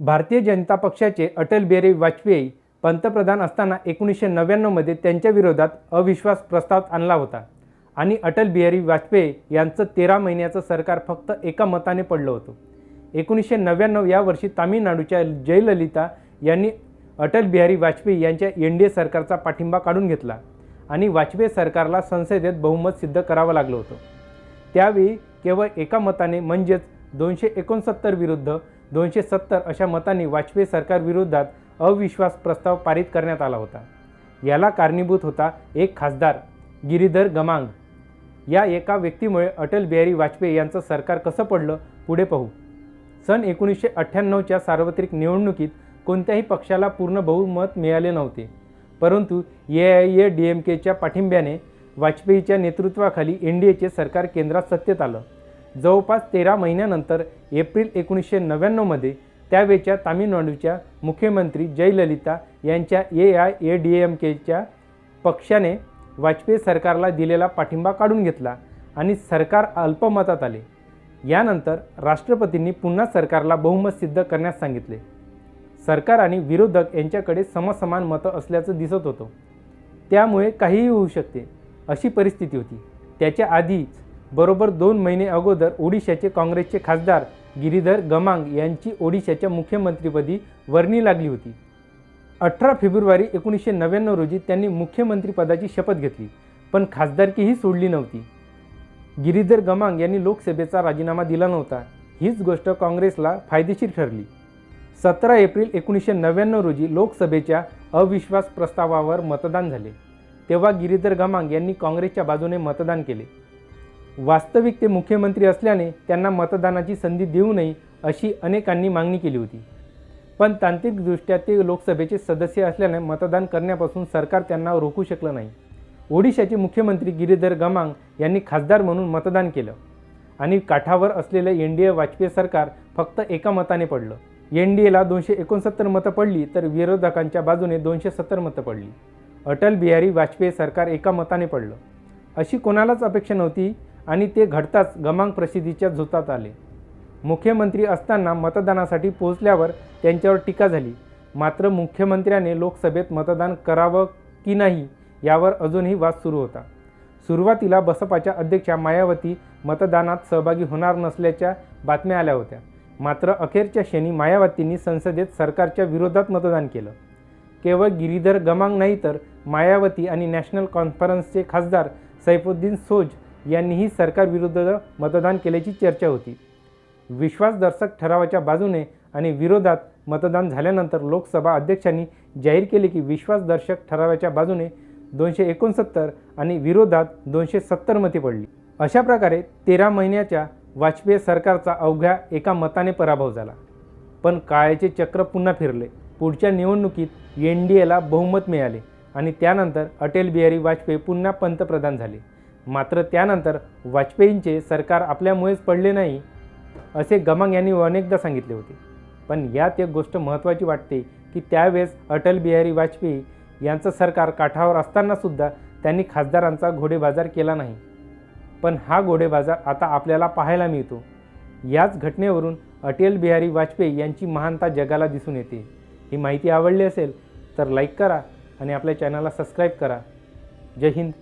भारतीय जनता पक्षाचे अटल बिहारी वाजपेयी पंतप्रधान असताना एकोणीसशे नव्याण्णवमध्ये त्यांच्या विरोधात अविश्वास प्रस्ताव आणला होता. आणि अटल बिहारी वाजपेयी यांचं तेरा महिन्याचं सरकार फक्त एका मताने पडलं होतं. एकोणीसशे नव्याण्णव या वर्षी तामिळनाडूच्या जयललिता यांनी अटल बिहारी वाजपेयी यांच्या एन डी ए सरकारचा पाठिंबा काढून घेतला आणि वाजपेयी सरकारला संसदेत बहुमत सिद्ध करावं लागलं होतं. त्यावेळी केवळ एका मताने म्हणजेच दोनशे एकोणसत्तर विरुद्ध दोनशे सत्तर अशा मतांनी वाजपेयी सरकारविरोधात अविश्वास प्रस्ताव पारित करण्यात आला होता. याला कारणीभूत होता एक खासदार गिरीधर गमांग. या एका व्यक्तीमुळे अटल बिहारी वाजपेयी यांचं सरकार कसं पडलं पुढे पाहू. सन एकोणीसशे अठ्ठ्याण्णवच्या सार्वत्रिक निवडणुकीत कोणत्याही पक्षाला पूर्ण बहुमत मिळाले नव्हते. परंतु A I A D M केच्या पाठिंब्याने वाजपेयीच्या नेतृत्वाखाली एन डी एचे सरकार केंद्रात सत्तेत आलं. जवळपास तेरा महिन्यानंतर एप्रिल एकोणीसशे नव्याण्णवमध्ये त्यावेळच्या तामिळनाडूच्या मुख्यमंत्री जयललिता यांच्या A I A D M केच्या पक्षाने वाजपेयी सरकारला दिलेला पाठिंबा काढून घेतला आणि सरकार अल्पमतात आले. यानंतर राष्ट्रपतींनी पुन्हा सरकारला बहुमत सिद्ध करण्यास सांगितले. सरकार आणि विरोधक यांच्याकडे समसमान मतं असल्याचं दिसत होतं. त्यामुळे काहीही होऊ शकते अशी परिस्थिती होती. त्याच्या आधीच बरोबर दोन महिने अगोदर ओडिशाचे काँग्रेसचे खासदार गिरीधर गमांग यांची ओडिशाच्या मुख्यमंत्रीपदी वर्णी लागली होती. अठरा फेब्रुवारी एकोणीसशे नव्याण्णव रोजी त्यांनी मुख्यमंत्रीपदाची शपथ घेतली पण खासदारकीही सोडली नव्हती. गिरीधर गमांग यांनी लोकसभेचा राजीनामा दिला नव्हता. हीच गोष्ट काँग्रेसला फायदेशीर ठरली. सतरा एप्रिल एकोणीसशे नव्याण्णव रोजी लोकसभेच्या अविश्वास प्रस्तावावर मतदान झाले. तेव्हा गिरीधर गमांग यांनी काँग्रेसच्या बाजूने मतदान केले. वास्तविक ते मुख्यमंत्री असल्याने त्यांना मतदानाची संधी देऊ नये अशी अनेकांनी मागणी केली होती. पण तांत्रिकदृष्ट्या ते लोकसभेचे सदस्य असल्याने मतदान करण्यापासून सरकार त्यांना रोखू शकलं नाही. ओडिशाचे मुख्यमंत्री गिरीधर गमांग यांनी खासदार म्हणून मतदान केलं आणि काठावर असलेलं एन डी ए वाजपेयी सरकार फक्त एका मताने पडलं. एन डी एला दोनशे एकोणसत्तर मतं पडली तर विरोधकांच्या बाजूने दोनशे सत्तर मतं पडली. अटल बिहारी वाजपेयी सरकार एका मताने पडलं. अशी कोणालाच अपेक्षा नव्हती. आणि ते घडताच गमांग प्रसिद्धीच्या झोतात आले. मुख्यमंत्री असताना मतदानासाठी पोहोचल्यावर त्यांच्यावर टीका झाली. मात्र मुख्यमंत्र्याने लोकसभेत मतदान करावं की नाही यावर अजूनही वाद सुरू होता. सुरुवातीला बसपाच्या अध्यक्षा मायावती मतदानात सहभागी होणार नसल्याच्या बातम्या आल्या होत्या. मात्र अखेरच्या क्षणी मायावतींनी संसदेत सरकारच्या विरोधात मतदान केलं. केवळ गिरीधर गमांग नाही तर मायावती आणि नॅशनल कॉन्फरन्सचे खासदार सैफुद्दीन सोज यांनीही सरकारविरुद्ध मतदान केल्याची चर्चा होती. विश्वासदर्शक ठरावाच्या बाजूने आणि विरोधात मतदान झाल्यानंतर लोकसभा अध्यक्षांनी जाहीर केले की विश्वासदर्शक ठरावाच्या बाजूने दोनशे एकोणसत्तर आणि विरोधात दोनशे सत्तर मते पडली. अशा प्रकारे तेरा महिन्याच्या वाजपेयी सरकारचा अवघ्या एका मताने पराभव झाला. पण काळाचे चक्र पुन्हा फिरले. पुढच्या निवडणुकीत एन डी एला बहुमत मिळाले आणि त्यानंतर अटल बिहारी वाजपेयी पुन्हा पंतप्रधान झाले. मात्र त्यानंतर वाजपेयींचे सरकार आपल्यामुळेच पडले नाही असे गमांग यांनी अनेकदा सांगितले होते. पण यात एक गोष्ट महत्त्वाची वाटते की त्यावेळेस अटल बिहारी वाजपेयी यांचं सरकार काठावर असतानासुद्धा त्यांनी खासदारांचा घोडेबाजार केला नाही. पण हा घोडेबाजार आता आपल्याला पाहायला मिळतो. याच घटनेवरून अटल बिहारी वाजपेयी यांची महानता जगाला दिसून येते. ही माहिती आवडली असेल तर लाईक करा आणि आपल्या चॅनलला सबस्क्राईब करा. जय हिंद.